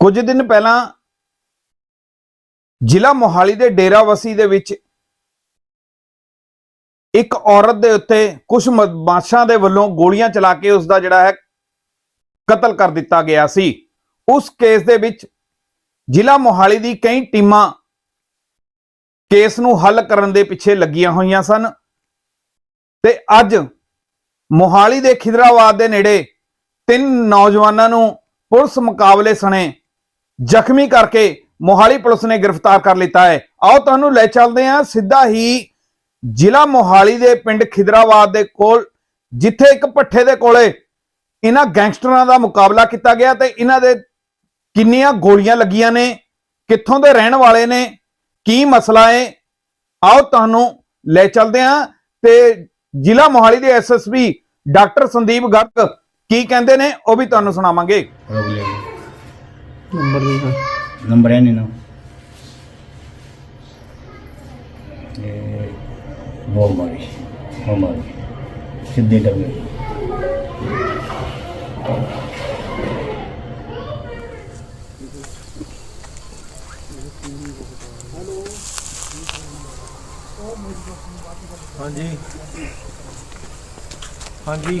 ਕੁਝ ਦਿਨ ਪਹਿਲਾਂ ਜ਼ਿਲ੍ਹਾ ਮੋਹਾਲੀ ਦੇ ਡੇਰਾਵਸੀ ਦੇ ਵਿੱਚ ਇੱਕ ਔਰਤ ਦੇ ਉੱਤੇ ਕੁਝ ਬਦਮਾਸ਼ਾਂ ਦੇ ਵੱਲੋਂ ਗੋਲੀਆਂ ਚਲਾ ਕੇ ਉਸ ਦਾ ਜਿਹੜਾ ਹੈ ਕਤਲ ਕਰ ਦਿੱਤਾ ਗਿਆ ਸੀ। ਉਸ ਕੇਸ ਦੇ ਵਿੱਚ ਜ਼ਿਲ੍ਹਾ ਮੋਹਾਲੀ ਦੀ ਕਈ ਟੀਮਾਂ ਕੇਸ ਨੂੰ ਹੱਲ ਕਰਨ ਦੇ ਪਿੱਛੇ ਲੱਗੀਆਂ ਹੋਈਆਂ ਸਨ ਤੇ ਅੱਜ ਮੋਹਾਲੀ ਦੇ ਖਿਦਰਾਬਾਦ ਦੇ ਨੇੜੇ ਤਿੰਨ ਨੌਜਵਾਨਾਂ ਨੂੰ ਪੁਲਿਸ ਮੁਕਾਬਲੇ ਸਣੇ ਜ਼ਖਮੀ ਕਰਕੇ ਮੋਹਾਲੀ ਪੁਲਿਸ ਨੇ ਗ੍ਰਿਫਤਾਰ ਕਰ ਲਿੱਤਾ ਹੈ। ਆਓ ਤੁਹਾਨੂੰ ਲੈ ਚੱਲਦੇ ਹਾਂ। ਸਿੱਧਾ ਹੀ ਜ਼ਿਲ੍ਹਾ ਮੋਹਾਲੀ ਦੇ ਪਿੰਡ ਖਿਦਰਾਬਾਦ ਦੇ ਕੋਲ, ਜਿੱਥੇ ਇੱਕ ਪੱਠੇ ਦੇ ਕੋਲੇ ਇਹਨਾਂ ਗੈਂਗਸਟਰਾਂ ਦਾ ਮੁਕਾਬਲਾ ਕੀਤਾ ਗਿਆ ਤੇ ਇਹਨਾਂ ਦੇ ਕਿੰਨੀਆਂ ਗੋਲੀਆਂ ਲੱਗੀਆਂ ਨੇ, ਕਿੱਥੋਂ ਦੇ ਰਹਿਣ ਵਾਲੇ ਨੇ, ਕੀ ਮਸਲਾ ਹੈ? ਆਓ ਤੁਹਾਨੂੰ ਲੈ ਚੱਲਦੇ ਹਾਂ ਤੇ ਜ਼ਿਲ੍ਹਾ ਮੋਹਾਲੀ ਦੇ ਐਸਐਸਪੀ ਡਾਕਟਰ ਸੰਦੀਪ ਗਰਗ ਕੀ ਕਹਿੰਦੇ ਨੇ ਉਹ ਵੀ ਤੁਹਾਨੂੰ ਸੁਣਾਵਾਂਗੇ। ਰੋਗਲੇ ਨੰਬਰ ਦੇ ਦਿਓ। ਨੰਬਰ ਹੈ ਨਹੀਂ ਨਾ ਇਹ ਉਹ ਮਾਰੀ ਉਹ ਮਾਰੀ ਸਿੱਧੇ ਡਬੇ ਹਾਂਜੀ ਹਾਂਜੀ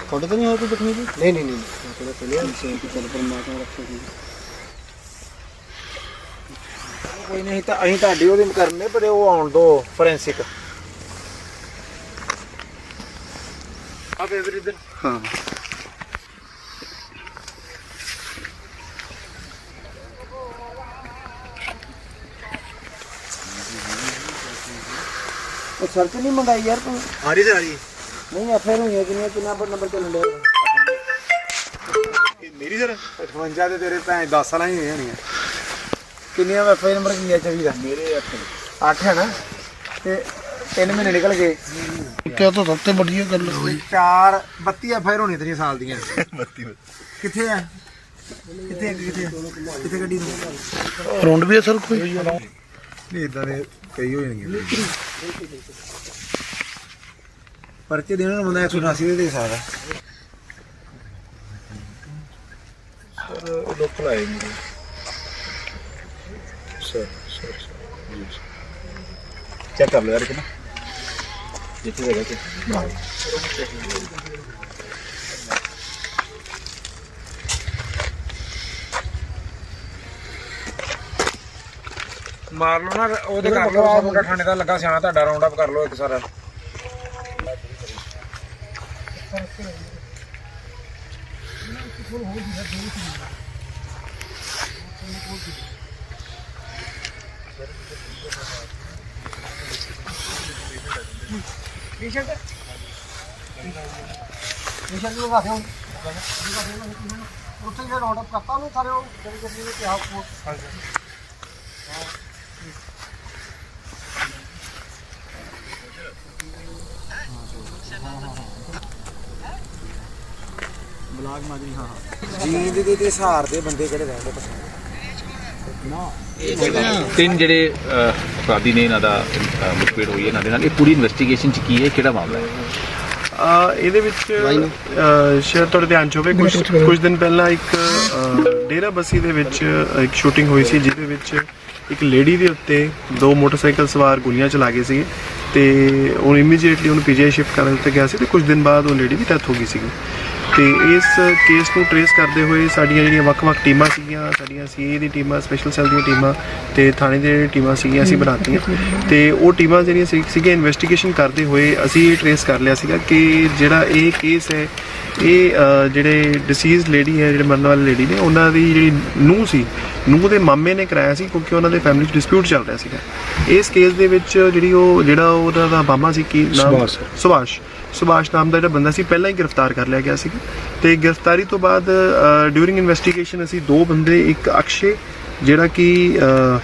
ਤੁਹਾਡੇ ਤਾਂ ਨਹੀਂ ਹੋਇਆ ਕੋਈ ਜੀ ਨਹੀਂ ਨਹੀਂ ਨਹੀਂ। ਥੋੜਾ ਕੀ ਚੱਲ ਪਰਮਾਤਮਾ ਰੱਖੇ ਕੋਈ ਨਹੀਂ ਤਾਂ ਅਸੀਂ ਤੁਹਾਡੀ ਉਹਦੀ ਕਰਨੇ ਪਰ ਉਹ ਆਉਣ ਦੋ ਫੋਰੈਂਸਿਕ ਆ ਫੇਰ ਇੱਧਰ ਹਾਂ। ਸਰਚ ਨਹੀਂ ਮੰਗਾਈ ਯਾਰ ਤੂੰ? ਆ ਰਹੀ ਸਰ ਆ ਰਹੀ। ਨਹੀਂ ਐਫਆਰ ਹੋਈਆਂ ਕਿੰਨੀਆਂ ਕਿੰਨਾ ਪਰ ਨੰਬਰ ਚੱਲਣ ਡਿਆ ਮੇਰੀ ਸਰ? 58 ਤੇ ਤੇਰੇ ਭੈਣ 10 ਸਾਲਾਂ ਹੀ ਹੋਈਆਂ ਹੋਣੀਆਂ। ਕਿੰਨੀਆਂ ਐਫਆਰ ਨੰਬਰ ਕਿੰਨੀਆਂ ਚਾਹੀਦਾ ਮੇਰੇ 8 8 ਹੈ ਨਾ? ਤੇ 3 ਮਹੀਨੇ ਨਿਕਲ ਗਏ। ਕਿਹਾ ਤਾਂ ਸਭ ਤੋਂ ਵੱਡੀ ਗੱਲ ਹੋਈ 4 32 ਐਫਆਰ ਹੋਣੀ ਤੇਰੀਆਂ ਸਾਲ ਦੀਆਂ। 32 ਕਿੱਥੇ ਆ? ਕਿੱਥੇ ਕਿੱਥੇ ਆ? ਕਿੱਥੇ ਗੱਡੀ ਨੂੰ? ਰੌਂਡ ਵੀ ਹੈ ਸਰ ਕੋਈ? ਨਹੀਂ ਇਦਾਂ ਦੇ ਕਈ ਹੋ ਜਾਣਗੇ ਪਰਚੇ ਦੇਣ ਨੂੰ ਬੰਦਾ 188 ਦੇ ਦੇ ਸਕਦਾ। ਲੋਕਲ ਆਏ ਮੇਰੇ ਸਰ ਸਰ ਚੈੱਕ ਕਰ ਲਓ ਯਾਰ ਕਿਨਾ ਜਿੱਥੇ ਹੈਗਾ ਕਿ ਮਾਰ ਲਓ ਨਾ ਉਹਦੇ ਕਰ ਲਓ ਆ ਮੁੰਡਾ ਠਾਣੇ ਦਾ ਲੱਗਾ ਸਿਆਣਾ ਤੁਹਾਡਾ ਰਾਉਂਡ ਅਪ ਕਰ ਲਓ ਇੱਕ ਸਾਰਾ। ਨਿਸ਼ਾਨ ਨੂੰ ਵਾਸੇ ਹੁਣ ਉੱਥੇ ਜਿਹੜਾ ਰਾਉਂਡ ਅਪ ਕਰਤਾ ਉਹਨੂੰ ਸਾਰੇ ਉਹ। ਜਿਹੜੀ ਗੱਡੀ ਨੇ ਕਿਹਾ ਜੀਂਦ ਦੇ ਤੇ ਸਹਾਰ ਦੇ ਬੰਦੇ ਕਿਹੜੇ ਰਹਿੰਦੇ ਪਸੰਦ ਤਿੰਨ ਜਿਹੜੇ ਅਪਰਾਧੀ ਨੇ ਇਹਨਾਂ ਦਾ ਮੁਠਭੇੜ ਹੋਈ ਹੈ ਇਹਨਾਂ ਦੇ ਨਾਲ ਇਹ ਪੂਰੀ ਇਨਵੈਸਟੀਗੇਸ਼ਨ ਚ ਕੀ ਹੈ ਕਿਹੜਾ ਮਾਮਲਾ ਹੈ? ਅ, ਇਹਦੇ ਵਿੱਚ ਅ, ਸ਼ਾਇਦ ਤੁਹਾਡੇ ਧਿਆਨ ਚ ਹੋਵੇ ਕੁਝ ਕੁਝ ਦਿਨ ਪਹਿਲਾਂ ਇੱਕ ਡੇਰਾ ਬੱਸੀ ਦੇ ਵਿੱਚ ਇੱਕ ਸ਼ੂਟਿੰਗ ਹੋਈ ਸੀ ਜਿਹਦੇ ਵਿੱਚ ਇੱਕ ਲੇਡੀ ਦੇ ਉੱਤੇ ਦੋ ਮੋਟਰਸਾਈਕਲ ਸਵਾਰ ਗੋਲੀਆਂ ਚਲਾ ਗਏ ਸੀ ਤੇ ਉਹ ਇਮੀਡੀਏਟਲੀ ਉਹਨੂੰ ਪੀਜੀਆਈ ਸ਼ਿਫਟ ਕਰਨ ਦਿੱਤਾ ਗਿਆ ਸੀ ਤੇ ਕੁਝ ਦਿਨ ਬਾਅਦ ਉਹ ਲੇਡੀ ਦੀ ਡੈਥ ਹੋ ਗਈ ਸੀ ਤੇ ਇਸ ਕੇਸ ਨੂੰ ਟਰੇਸ ਕਰਦੇ ਹੋਏ ਸਾਡੀਆਂ ਜਿਹੜੀਆਂ ਵੱਖ-ਵੱਖ ਟੀਮਾਂ ਸੀਗੀਆਂ ਸਾਡੀਆਂ ਸੀਏ ਦੀ ਟੀਮਾਂ ਸਪੈਸ਼ਲ ਸੈੱਲ ਦੀਆਂ ਟੀਮਾਂ ਤੇ ਥਾਣੇ ਦੀਆਂ ਜਿਹੜੀਆਂ ਟੀਮਾਂ ਸੀਗੀਆਂ ਅਸੀਂ ਬਣਾਤੀਆਂ। ਤੇ ਉਹ ਟੀਮਾਂ ਜਿਹੜੀਆਂ ਸੀ- ਸੀਗੀਆਂ ਇਨਵੈਸਟੀਗੇਸ਼ਨ ਕਰਦੇ ਹੋਏ ਅਸੀਂ ਇਹ ਟਰੇਸ ਕਰ ਲਿਆ ਸੀਗਾ ਕਿ ਜਿਹੜਾ ਇਹ ਕੇਸ ਹੈ ਇਹ ਜਿਹੜੇ ਡਿਸੀਜ਼ ਲੇਡੀ ਹੈ ਜਿਹੜੇ ਮਰਨ ਵਾਲੀ ਲੇਡੀ ਨੇ ਉਹਨਾਂ ਦੀ ਜਿਹੜੀ ਨੂੰਹ ਸੀ ਨੂੰਹ ਦੇ ਮਾਮੇ ਨੇ ਕਰਾਇਆ ਸੀ ਕਿਉਂਕਿ ਉਹਨਾਂ ਦੇ ਫੈਮਿਲੀ 'ਚ ਡਿਸਪਿਊਟ ਚੱਲ ਰਿਹਾ ਸੀਗਾ। ਇਸ ਕੇਸ ਦੇ ਵਿੱਚ ਜਿਹੜੀ ਉਹ ਜਿਹੜਾ ਉਹਦਾ ਦਾ ਮਾਮਾ ਸੀ ਕੀ ਨਾਮ? ਸੁਭਾਸ਼। ਸੁਭਾਸ਼। ਸੁਭਾਸ਼ ਨਾਮ ਦਾ ਜਿਹੜਾ ਬੰਦਾ ਸੀ ਪਹਿਲਾਂ ਹੀ ਗ੍ਰਿਫਤਾਰ ਕਰ ਲਿਆ ਗਿਆ ਸੀ ਤੇ ਗ੍ਰਿਫਤਾਰੀ ਤੋਂ ਬਾਅਦ ਡਿਊਰਿੰਗ ਇਨਵੈਸਟੀਗੇਸ਼ਨ ਅਸੀਂ ਦੋ ਬੰਦੇ ਇੱਕ ਅਕਸ਼ੇ ਜਿਹੜਾ ਕਿ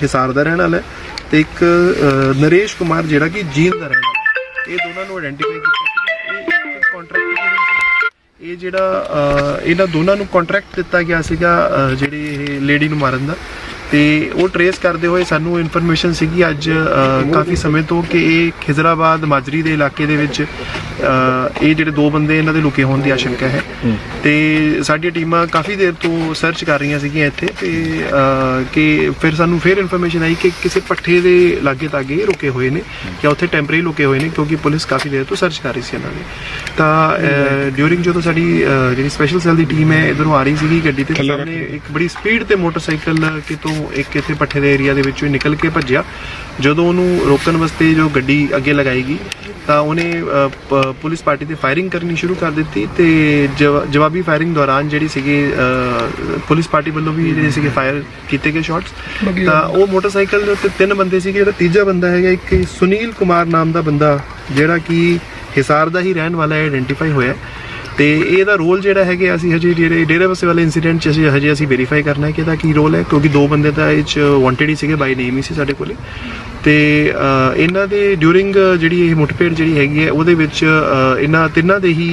ਹਿਸਾਰ ਦਾ ਰਹਿਣ ਵਾਲਾ ਹੈ ਤੇ ਇੱਕ ਨਰੇਸ਼ ਕੁਮਾਰ ਜਿਹੜਾ ਕਿ ਜੀਂਦ ਦਾ ਰਹਿਣ ਵਾਲਾ। ਇਹ ਦੋਨਾਂ ਨੂੰ ਆਇਡੈਂਟੀਫਾਈ ਕੀਤਾ ਸੀ ਇਹ ਕੰਟਰੈਕਟ ਇਹ ਜਿਹੜਾ ਇਹਨਾਂ ਦੋਨਾਂ ਨੂੰ ਕੰਟਰੈਕਟ ਦਿੱਤਾ ਗਿਆ ਸੀਗਾ ਜਿਹੜੀ ਇਹ ਲੇਡੀ ਨੂੰ ਮਾਰਨ ਦਾ। ਤੇ ਉਹ ਟਰੇਸ ਕਰਦੇ ਹੋਏ ਸਾਨੂੰ ਇਨਫੋਰਮੇਸ਼ਨ ਸੀਗੀ ਅੱਜ ਕਾਫੀ ਸਮੇਂ ਤੋਂ ਕਿ ਇਹ ਖਿਜ਼ਰਾਬਾਦ ਮਾਜਰੀ ਦੇ ਇਲਾਕੇ ਦੇ ਵਿੱਚ ਇਹ ਜਿਹੜੇ ਦੋ ਬੰਦੇ ਇਹਨਾਂ ਦੇ ਲੁਕੇ ਹੋਣ ਦੀ ਆਸ਼ੰਕਾ ਹੈ। ਤੇ ਸਾਡੀਆਂ ਟੀਮਾਂ ਕਾਫੀ ਦੇਰ ਤੋਂ ਸਰਚ ਕਰ ਰਹੀਆਂ ਸੀਗੀਆਂ ਇੱਥੇ ਤੇ ਕਿ ਫਿਰ ਸਾਨੂੰ ਫਿਰ ਇਨਫੋਰਮੇਸ਼ਨ ਆਈ ਕਿ ਕਿਸੇ ਪੱਠੇ ਦੇ ਲਾਗੇ ਤਾਗੇ ਰੁਕੇ ਹੋਏ ਨੇ ਜਾਂ ਉੱਥੇ ਟੈਂਪਰੇਰੀ ਲੁਕੇ ਹੋਏ ਨੇ ਕਿਉਂਕਿ ਪੁਲਿਸ ਕਾਫੀ ਦੇਰ ਤੋਂ ਸਰਚ ਕਰ ਰਹੀ ਸੀ ਇਹਨਾਂ ਦੀ। ਤਾਂ ਡਿਊਰਿੰਗ ਜਦੋਂ ਸਾਡੀ ਜਿਹੜੀ ਸਪੈਸ਼ਲ ਸੈੱਲ ਦੀ ਟੀਮ ਹੈ ਇਧਰੋਂ ਆ ਰਹੀ ਸੀਗੀ ਗੱਡੀ ਤੇ ਸਾਹਮਣੇ ਇੱਕ ਬੜੀ ਸਪੀਡ ਤੇ ਮੋਟਰਸਾਈਕਲ ਕਿਤੋਂ ਇੱਕ ਇੱਥੇ ਪੱਠੇ ਦੇ ਏਰੀਆ ਦੇ ਵਿੱਚੋਂ ਹੀ ਨਿਕਲ ਕੇ ਭੱਜਿਆ। ਜਦੋਂ ਉਹਨੂੰ ਰੋਕਣ ਵਾਸਤੇ ਜੋ ਗੱਡੀ ਅੱਗੇ ਲਗਾਈ ਗਈ ਤਾਂ ਉਹਨੇ ਪੁਲਿਸ ਪਾਰਟੀ ਤੇ ਫਾਇਰਿੰਗ ਕਰਨੀ ਸ਼ੁਰੂ ਕਰ ਦਿੱਤੀ ਤੇ ਜਵਾ- ਜਵਾਬੀ ਫਾਇਰਿੰਗ ਦੌਰਾਨ ਜਿਹੜੀ ਸੀਗੀ ਪੁਲਿਸ ਪਾਰਟੀ ਵੱਲੋਂ ਵੀ ਜਿਹੜੇ ਸੀਗੇ ਫਾਇਰ ਕੀਤੇ ਗਏ ਸ਼ਾਟਸ ਤਾਂ ਉਹ ਮੋਟਰਸਾਈਕਲ ਦੇ ਉੱਤੇ ਤਿੰਨ ਬੰਦੇ ਸੀਗੇ ਜਿਹੜਾ ਤੀਜਾ ਬੰਦਾ ਹੈਗਾ ਇੱਕ ਸੁਨੀਲ ਕੁਮਾਰ ਨਾਮ ਦਾ ਬੰਦਾ ਜਿਹੜਾ ਕਿ ਹਿਸਾਰ ਦਾ ਹੀ ਰਹਿਣ ਵਾਲਾ ਹੈ ਆਇਡੈਂਟੀਫਾਈ ਹੋਇਆ ਤੇ ਇਹਦਾ ਰੋਲ ਜਿਹੜਾ ਹੈਗੇ ਅਸੀਂ ਹਜੇ ਜਿਹੜੇ ਡੇਰੇ ਬਸੇ ਵਾਲੇ ਇਨਸੀਡੈਂਟ ਚ ਅਸੀਂ ਹਜੇ ਅਸੀਂ ਵੈਰੀਫਾਈ ਕਰਨਾ ਹੈ ਕਿ ਇਹਦਾ ਕੀ ਰੋਲ ਹੈ, ਕਿਉਂਕਿ ਦੋ ਬੰਦੇ ਤਾਂ ਇਹ ਚ ਵਾਂਟਡ ਹੀ ਸੀਗੇ ਬਾਈ ਨੇਮ ਹੀ ਸੀ ਸਾਡੇ ਕੋਲੇ। ਤੇ ਇਹਨਾਂ ਦੇ ਡਿਊਰਿੰਗ ਜਿਹੜੀ ਇਹ ਮੁੱਠਭੇੜ ਜਿਹੜੀ ਹੈਗੀ ਹੈ, ਉਹਦੇ ਵਿੱਚ ਇਹਨਾਂ ਤਿੰਨਾਂ ਦੇ ਹੀ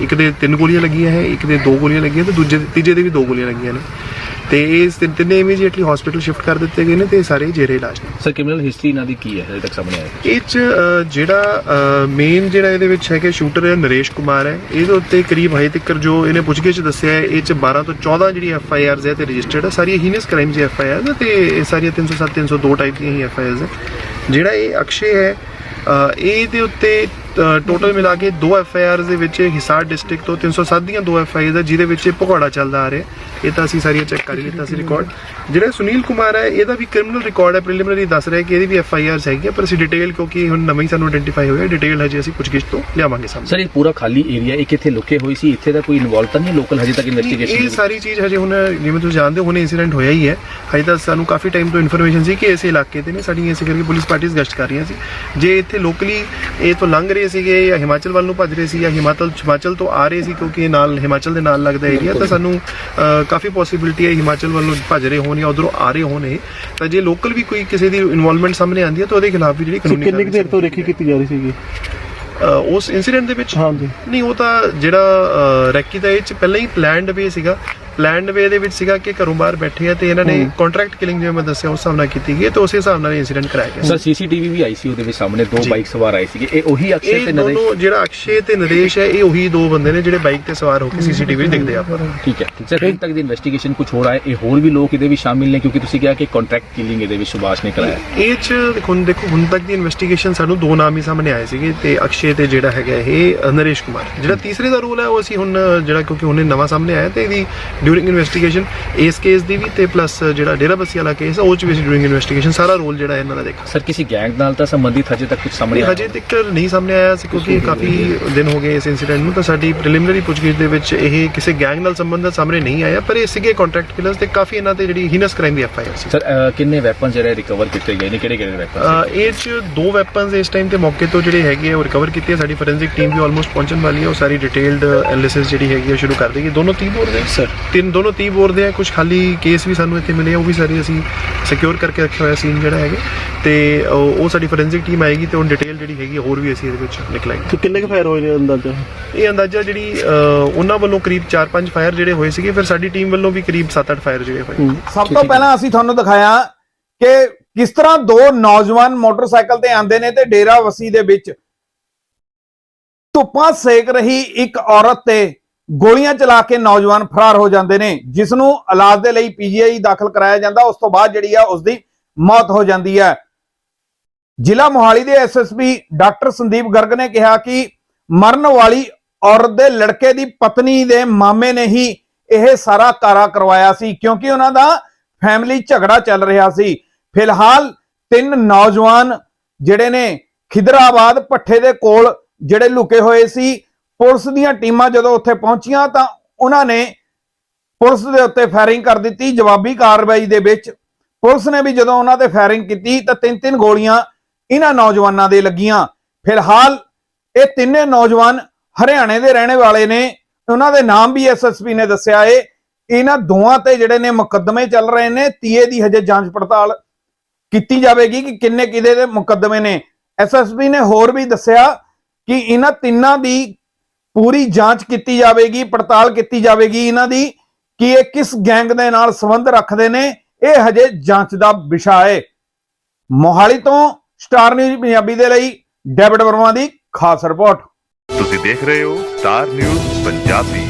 ਇੱਕ ਦੇ ਤਿੰਨ ਗੋਲੀਆਂ ਲੱਗੀਆਂ ਹੈ, ਇੱਕ ਦੇ ਦੋ ਗੋਲੀਆਂ ਲੱਗੀਆਂ ਤੇ ਦੂਜੇ, ਤੀਜੇ ਦੇ ਵੀ ਦੋ ਗੋਲੀਆਂ ਲੱਗੀਆਂ ਨੇ। ਤੇ ਇਹ ਤਿੰਨ- ਤਿੰਨੇ ਇਮੀਡੀਏਟਲੀ ਹਸਪੀਟਲ ਸ਼ਿਫਟ ਕਰ ਦਿੱਤੇ ਗਏ ਨੇ ਤੇ ਇਹ ਸਾਰੇ ਜੇਰੇ ਇਲਾਜ ਨੇ। ਸਰ ਕ੍ਰਿਮੀਨਲ ਹਿਸਟਰੀ ਇਹਨਾਂ ਦੀ ਕੀ ਹੈ ਹਜੇ ਤੱਕ ਸਾਹਮਣੇ ਆਇਆ ਇਹ ਚ ਅ, ਜਿਹੜਾ ਮੇਨ ਜਿਹੜਾ ਇਹਦੇ ਵਿੱਚ ਹੈਗਾ ਸ਼ੂਟਰ ਹੈ ਨਰੇਸ਼ ਕੁਮਾਰ ਹੈ। ਇਹਦੇ ਉੱਤੇ ਕਰੀਬ ਹਜੇ ਤੱਕ ਜੋ ਇਹਨੇ ਪੁੱਛਗਿੱਛ ਦੱਸਿਆ ਹੈ ਇਹ ਚ 12 ਤੋਂ 14 ਜਿਹੜੀ ਐਫ ਆਈ ਆਰਜ਼ ਹੈ ਤੇ ਰਜਿਸਟਰਡ ਹੈ। ਸਾਰੀਆਂ heinous crimes F I R ਤੇ ਇਹ ਸਾਰੀਆਂ 307 302 ਟਾਈਪ ਦੀਆਂ ਹੀ ਐਫ ਆਈ ਆਰਜ਼ ਹੈ ਜਿਹੜਾ ਇਹ ਅਕਸ਼ੇ ਹੈ ਅ, ਇਹਦੇ ਉੱਤੇ ਟੋਟਲ ਮਿਲਾ ਕੇ ਦੋ ਐਫ ਆਈ ਆਰਜ਼ ਦੇ ਵਿੱਚ ਹਿਸਾਰ ਡਿਸਟ੍ਰਿਕਟ ਤੋਂ 307 ਦੀਆਂ ਦੋ ਐਫ ਆਈ ਆਰ ਜਿਹਦੇ ਵਿੱਚ ਇਹ ਭਗੌੜਾ ਚੱਲਦਾ ਆ ਰਿਹਾ। ਇਹ ਤਾਂ ਅਸੀਂ ਸਾਰੀਆਂ ਚੈੱਕ ਕਰ ਲਿੱਤਾ ਸੀ ਰਿਕਾਰਡ ਜਿਹੜਾ ਸੁਨੀਲ ਕੁਮਾਰ ਹੈ ਇਹਦਾ ਵੀ ਕ੍ਰਿਮੀਨਲ ਰਿਕਾਰਡ ਹੈ ਪ੍ਰੀਲਿਮਿਨਰੀ ਦੱਸ ਰਿਹਾ ਕਿ ਇਹਦੀ ਵੀ ਐਫ ਆਈ ਆਰਸ ਹੈਗੀ ਪਰ ਅਸੀਂ ਡਿਟੇਲ ਕਿਉਂਕਿ ਹੁਣ ਨਵੇਂ ਸਾਨੂੰ ਆਇਡੈਂਟੀਫਾਈ ਹੋਇਆ ਡਿਟੇਲ ਹਜੇ ਅਸੀਂ ਪੁੱਛਗਿੱਛ ਤੋਂ ਲਿਆਵਾਂਗੇ ਸਾਹਮਣੇ। ਸਰ ਇਹ ਪੂਰਾ ਖਾਲੀ ਏਰੀਆ ਇਹ ਕਿੱਥੇ ਲੁਕੇ ਹੋਏ ਸੀ? ਇੱਥੇ ਦਾ ਕੋਈ ਇਨਵੋਲਵ ਤਾਂ ਨਹੀਂ ਲੋਕਲ ਹਜੇ ਤੱਕ ਇਹ ਇਨਵੈਸਟੀਗੇਸ਼ਨ ਸਾਰੀ ਚੀਜ਼ ਹਜੇ ਹੁਣ ਜਿਵੇਂ ਤੁਸੀਂ ਜਾਣਦੇ ਹੋ ਹੁਣੇ ਇਨਸੀਡੈਂਟ ਹੋਇਆ ਹੀ ਹੈ। ਹਜੇ ਤਾਂ ਸਾਨੂੰ ਕਾਫੀ ਟਾਈਮ ਤੋਂ ਇਨਫੋਰਮੇਸ਼ਨ ਸੀ ਕਿ ਇਸ ਇਲਾਕੇ ਤੇ ਨੇ ਸਾਡੀਆਂ ਇਸੇ ਕਰਕੇ ਪੁਲਿਸ ਪਾਰਟੀਆਂ ਗਸ਼ਤ ਕਰ ਰਹੀਆਂ ਸੀ। ਜੇ ਇੱਥੇ ਲੋਕਲੀ ਇਹ ਤੋਂ ਲੰਘ ਰਹੇ ਸੀਗੇ ਜਾਂ ਹਿਮਾਚਲ ਵੱਲ ਨੂੰ ਭੱਜ ਰਹੇ ਸੀ ਜਾਂ ਹਿਮਾਚਲ ਹਿਮਾਚਲ ਤੋਂ ਆ ਰਹੇ ਸੀ ਕਿਉਂਕਿ ਇਹ ਨਾਲ ਹਿਮਾਚਲ ਦੇ ਨਾਲ ਲੱਗਦਾ ਏਰੀਆ ਤਾਂ ਸਾਨੂੰ ਕਾਫੀ ਪੋਸਿਬਿਲਿਟੀ ਹੈ ਹਿਮਾਚਲ ਵੱਲ ਭੱਜ ਰਹੇ ਹੋਣ ਜਾਂ ਉਧਰੋਂ ਆ ਰਹੇ ਹੋਣ ਇਹ। ਤਾਂ ਜੇ ਲੋਕਲ ਵੀ ਕੋਈ ਕਿਸੇ ਦੀ ਇਨਵੋਲਵਮੈਂਟ ਸਾਹਮਣੇ ਆਉਂਦੀ ਹੈ ਤਾਂ ਉਹਦੇ ਖਿਲਾਫ ਵੀ ਜਿਹੜੀ ਕਾਨੂੰਨੀ ਕਿੰਨੀ ਦੇਰ ਤੋਂ ਰੇਕੀ ਕੀਤੀ ਜਾ ਰਹੀ ਸੀਗੀ? ਉਸ ਇਨਸੀਡੈਂਟ ਦੇ ਵਿੱਚ ਹਾਂਜੀ। ਨਹੀਂ ਉਹ ਤਾਂ ਜਿਹੜਾ ਰੈਕੀ ਦਾ ਇਹ ਚ ਪਹਿਲਾਂ ਹੀ ਪਲਾਨਡ ਵੇ ਸੀਗਾ ਪਲਾਨਡ ਵੇ ਦੇ ਵਿੱਚ ਸੀਗਾ ਕਿ ਘਰੋਂ ਬਾਹਰ ਬੈਠੇ ਆ ਤੇ ਇਹਨਾਂ ਨੇ ਕੰਟਰੈਕਟ ਕਿਲਿੰਗ ਜਿਵੇਂ ਮੈਂ ਦੱਸਿਆ ਉਸ ਹਿਸਾਬ ਨਾਲ ਕੀਤੀ ਗਈ ਤੇ ਉਸੇ ਹਿਸਾਬ ਨਾਲ ਇਨਸੀਡੈਂਟ ਕਰਾਇਆ ਗਿਆ। ਸਰ ਸੀਸੀਟੀਵੀ ਵੀ ਆਈ ਸੀ ਉਹਦੇ ਵਿੱਚ ਸਾਹਮਣੇ ਦੋ। ਬਾਈਕ ਸਵਾਰ ਆਏ ਸੀਗੇ। ਇਹ ਉਹੀ ਅਕਸ਼ੇ ਇਹ ਤੇ ਨਰੇਸ਼? ਦੋਨੋਂ ਜਿਹੜਾ ਅਕਸ਼ੇ ਤੇ ਨਰੇਸ਼ ਹੈ ਇਹ ਉਹੀ ਦੋ ਬੰਦੇ ਨੇ ਜਿਹੜੇ ਬਾਈਕ ਤੇ ਸਵਾਰ ਹੋ ਕੇ ਸੀਸੀਟੀਵੀ ਦਿਖਦੇ ਆ। ਆਪਾਂ। ਠੀਕ ਹੈ। ਸਰ ਹੁਣ ਤੱਕ ਦੀ ਇਨਵੈਸਟੀਗੇਸ਼ਨ ਕੁਝ ਹੋ ਰਿਹਾ ਹੈ ਇਹ ਹੋਰ ਵੀ ਲੋਕ ਇਹਦੇ ਵਿੱਚ ਸ਼ਾਮਿਲ ਨੇ ਕਿਉਂਕਿ ਤੁਸੀਂ ਕਿਹਾ ਕਿ ਕੰਟਰੈਕਟ ਕਿਲਿੰਗ ਇਹਦੇ ਵਿੱਚ ਸੁਭਾਸ਼ ਨੇ ਕਰਾਇਆ। ਇਹ ਚ ਦੇਖੋ ਹੁਣ ਦੇਖੋ ਹੁਣ ਤੱਕ ਦੀ ਇਨਵੈਸਟੀਗੇਸ਼ਨ ਸਾਨੂੰ ਦੋ ਨਾਮ ਹੀ ਸਾਹਮਣੇ ਆਏ ਸੀਗੇ ਤੇ ਅਕਸ਼ੇ ਤੇ ਜਿਹੜਾ ਹੈਗਾ ਇਹ ਨਰੇਸ਼ ਕੁਮਾਰ। ਜਿਹੜਾ ਤੀਸਰੇ ਦਾ ਰੋਲ ਹੈ ਉਹ ਅਸੀਂ ਹੁਣ ਜਿਹੜਾ ਕਿਉਂਕਿ ਉਹਨੇ ਨਵਾਂ ਸਾਹਮਣੇ ਆਇਆ ਤੇ ਇਹਦੀ ਡਿਊਰਿੰਗ ਇਨਵੈਸਟੀਗੇਸ਼ਨ ਇਸ ਕੇਸ ਦੀ ਵੀ ਤੇ ਪਲੱਸ ਜਿਹੜਾ ਡੇਰਾ ਬੱਸੀ ਵਾਲਾ ਕੇਸ ਉਹ ਚ ਵੀ ਅਸੀਂ ਡਿਊਰਿੰਗ ਇਨਵੈਸਟੀਗੇਸ਼ਨ ਸਾਰਾ ਰੋਲ ਜਿਹੜਾ ਇਹਨਾਂ ਦਾ ਦੇਖਾ। ਸਰ ਕਿਸੇ ਗੈਂਗ ਨਾਲ ਤਾਂ ਸੰਬੰਧਿਤ ਹਜੇ ਤੱਕ ਕੁਝ ਸਾਹਮਣੇ ਨਹੀਂ ਹਜੇ ਤੱਕ ਨਹੀਂ ਸਾਹਮਣੇ ਆਇਆ ਸੀ ਕਿਉਂਕਿ ਕਾਫੀ ਦਿਨ ਹੋ ਗਏ ਇਸ ਇਨਸੀਡੈਂਟ ਨੂੰ ਤਾਂ ਸਾਡੀ ਪ੍ਰੀਲਿਮਿਨਰੀ ਪੁੱਛਗਿੱਛ ਦੇ ਵਿੱਚ ਇਹ ਕਿਸੇ ਗੈਂਗ ਨਾਲ ਸੰਬੰਧਿਤ ਸਾਹਮਣੇ ਨਹੀਂ ਆਇਆ ਪਰ ਇਹ ਸੀਗੇ ਕੰਟਰੈਕਟ ਕਿਲਰਸ ਤੇ ਕਾਫੀ ਇਹਨਾਂ ਤੇ ਜਿਹੜੀ ਹੀਨਸ ਕ੍ਰਾਈਮ ਦੀ ਐਫ ਆਈ ਆਰ ਸੀ। ਸਰ ਕਿੰਨੇ ਵੈਪਨ ਜਿਹੜੇ ਰਿਕਵਰ ਕੀਤੇ ਗਏ ਨੇ? ਕਿਹੜੇ ਕਿਹੜੇ ਵੈਪਨ ਇਹ ਚ ਦੋ ਵੈਪਨਸ ਇਸ ਟਾਈਮ ਤੇ ਮੌਕੇ ਤੋਂ ਜਿਹੜੇ ਹੈਗੇ ਆ ਉਹ ਰਿਕਵਰ ਕੀਤੇ ਆ। ਸਾਡੀ ਫੋਰੈਂਸਿਕ ਟੀਮ ਵੀ ਆਲਮੋਸਟ ਪਹੁੰਚਣ ਵਾਲੀ ਹੈ ਉਹ ਸਾਰੀ ਡਿਟੇਲਡ ਐਨਾਲਿਸਿਸ ਜਿਹੜੀ ਹੈਗੀ ਆ ਸ਼ੁਰੂ ਕਰ ਦੇਗੀ ਦੋਨੋਂ 30 ਬੋਰ ਦੇ ਸਰ ਤਿੰਨ ਦੋਨੋਂ 30 ਬੋਰ ਦੇ ਆ ਕੁਝ ਖਾਲੀ ਕੇਸ ਵੀ ਸਾਨੂੰ ਇੱਥੇ ਮਿਲੇ ਆ ਉਹ ਵੀ ਸਾਰੇ ਅਸੀਂ ਸਿਕਿਉਰ ਕਰਕੇ ਰੱਖਿਆ ਹੋਇਆ ਸੀਨ ਜਿਹੜਾ ਹੈਗੇ। ਤੇ ਉਹ ਸਾਡੀ ਫੋਰੈਂਸਿਕ ਟੀਮ ਆਏਗੀ ਤੇ ਉਹ ਡਿਟੇਲ ਜਿਹੜੀ ਹੈਗੀ ਹੋਰ ਵੀ ਅਸੀਂ ਇਹਦੇ ਵਿੱਚ ਨਿਕਲਾਂਗੇ। ਤੇ ਕਿੰਨੇ ਕੁ ਫਾਇਰ ਹੋਏ ਨੇ ਅੰਦਾਜ਼ਾ? ਇਹ ਅੰਦਾਜ਼ਾ ਜਿਹੜੀ ਉਹਨਾਂ ਵੱਲੋਂ ਕਰੀਬ 4-5 ਫਾਇਰ ਜਿਹੜੇ ਹੋਏ ਸੀਗੇ ਫਿਰ ਸਾਡੀ ਟੀਮ ਵੱਲੋਂ ਵੀ ਕਰੀਬ 7-8 ਫਾਇਰ ਜਿਹੜੇ ਹੋਏ। ਸਭ ਤੋਂ ਪਹਿਲਾਂ ਅਸੀਂ ਤੁਹਾਨੂੰ ਦਿਖਾਇਆ ਕਿ ਕਿਸ ਤਰ੍ਹਾਂ ਦੋ ਨੌਜਵਾਨ ਮੋਟਰਸਾਈਕਲ ਤੇ ਆਂਦੇ ਨੇ ਤੇ ਡੇਰਾ ਵਸੀ ਦੇ ਵਿੱਚ ਧੁੱਪਾਂ ਸੇਕ ਰਹੀ ਇੱਕ ਔਰਤ ਤੇ। ਗੋਲੀਆਂ ਚਲਾ ਕੇ ਨੌਜਵਾਨ ਫਰਾਰ ਹੋ ਜਾਂਦੇ ਨੇ ਜਿਸ ਨੂੰ ਇਲਾਜ ਦੇ ਲਈ ਪੀਜੀਆਈ ਦਾਖਲ ਕਰਾਇਆ ਜਾਂਦਾ, ਉਸ ਤੋਂ ਬਾਅਦ ਜਿਹੜੀ ਆ ਉਸ ਦੀ ਮੌਤ ਹੋ ਜਾਂਦੀ ਹੈ। ਜ਼ਿਲ੍ਹਾ ਮੋਹਾਲੀ ਦੇ ਐਸਐਸਪੀ ਡਾਕਟਰ ਸੰਦੀਪ ਗਰਗ ਨੇ ਕਿਹਾ ਕਿ ਮਰਨ ਵਾਲੀ ਔਰਤ ਦੇ ਲੜਕੇ ਦੀ ਪਤਨੀ ਦੇ ਮਾਮੇ ਨੇ ਹੀ ਇਹ ਸਾਰਾ ਕਾਰਾ ਕਰਵਾਇਆ ਸੀ, ਕਿਉਂਕਿ ਉਹਨਾਂ ਦਾ ਫੈਮਿਲੀ ਝਗੜਾ ਚੱਲ ਰਿਹਾ ਸੀ। ਫਿਲਹਾਲ ਤਿੰਨ ਨੌਜਵਾਨ ਜਿਹੜੇ ਨੇ ਖਿਦਰਾਬਾਦ ਪੱਠੇ ਦੇ ਕੋਲ ਜਿਹੜੇ ਲੁਕੇ ਹੋਏ ਸੀ ਪੁਲਿਸ ਦੀਆਂ ਟੀਮਾਂ ਜਦੋਂ ਉੱਥੇ ਪਹੁੰਚੀਆਂ ਤਾਂ ਉਹਨਾਂ ਨੇ ਪੁਲਿਸ ਦੇ ਉੱਤੇ ਫਾਇਰਿੰਗ ਕਰ ਦਿੱਤੀ, ਜਵਾਬੀ ਕਾਰਵਾਈ ਦੇ ਵਿੱਚ। ਪੁਲਿਸ ਨੇ ਵੀ ਜਦੋਂ ਉਹਨਾਂ ਤੇ ਫਾਇਰਿੰਗ ਕੀਤੀ ਤਾਂ ਤਿੰਨ ਤਿੰਨ ਗੋਲੀਆਂ ਇਹਨਾਂ ਨੌਜਵਾਨਾਂ ਦੇ ਲੱਗੀਆਂ। ਫਿਲਹਾਲ ਇਹ ਤਿੰਨੇ ਨੌਜਵਾਨ ਹਰਿਆਣੇ ਦੇ ਰਹਿਣੇ ਵਾਲੇ ਨੇ। ਉਹਨਾਂ ਦੇ ਨਾਮ ਵੀ ਐਸਐਸਪੀ ਨੇ ਦੱਸਿਆ ਏ। ਇਹਨਾਂ ਦੋਵਾਂ ਤੇ ਜਿਹੜੇ ਨੇ ਮੁਕੱਦਮੇ ਚੱਲ ਰਹੇ ਨੇ, ਤੀਏ ਦੀ ਹਜੇ ਜਾਂਚ ਪੜਤਾਲ ਕੀਤੀ ਜਾਵੇਗੀ ਕਿ ਕਿੰਨੇ ਕਿਹਦੇ ਦੇ ਮੁਕੱਦਮੇ ਨੇ। ਐਸਐਸਪੀ ਨੇ ਹੋਰ ਵੀ ਦੱਸਿਆ ਕਿ ਇਹਨਾਂ ਤਿੰਨਾਂ ਦੀ ਪੂਰੀ ਜਾਂਚ ਕੀਤੀ ਜਾਵੇਗੀ, ਪੜਤਾਲ ਕੀਤੀ ਜਾਵੇਗੀ ਇਹਨਾਂ ਦੀ ਕਿ ਇਹ ਕਿਸ ਗੈਂਗ ਦੇ ਨਾਲ ਸੰਬੰਧ ਰੱਖਦੇ ਨੇ, ਇਹ ਹਜੇ ਜਾਂਚ ਦਾ ਵਿਸ਼ਾ ਹੈ। ਮੋਹਾਲੀ ਤੋਂ ਸਟਾਰ ਨਿਊਜ਼ ਪੰਜਾਬੀ ਦੇ ਲਈ ਡੇਵਿਡ ਵਰਮਾ ਦੀ ਖਾਸ ਰਿਪੋਰਟ। ਤੁਸੀਂ ਦੇਖ ਰਹੇ ਹੋ ਸਟਾਰ ਨਿਊਜ਼ ਪੰਜਾਬੀ।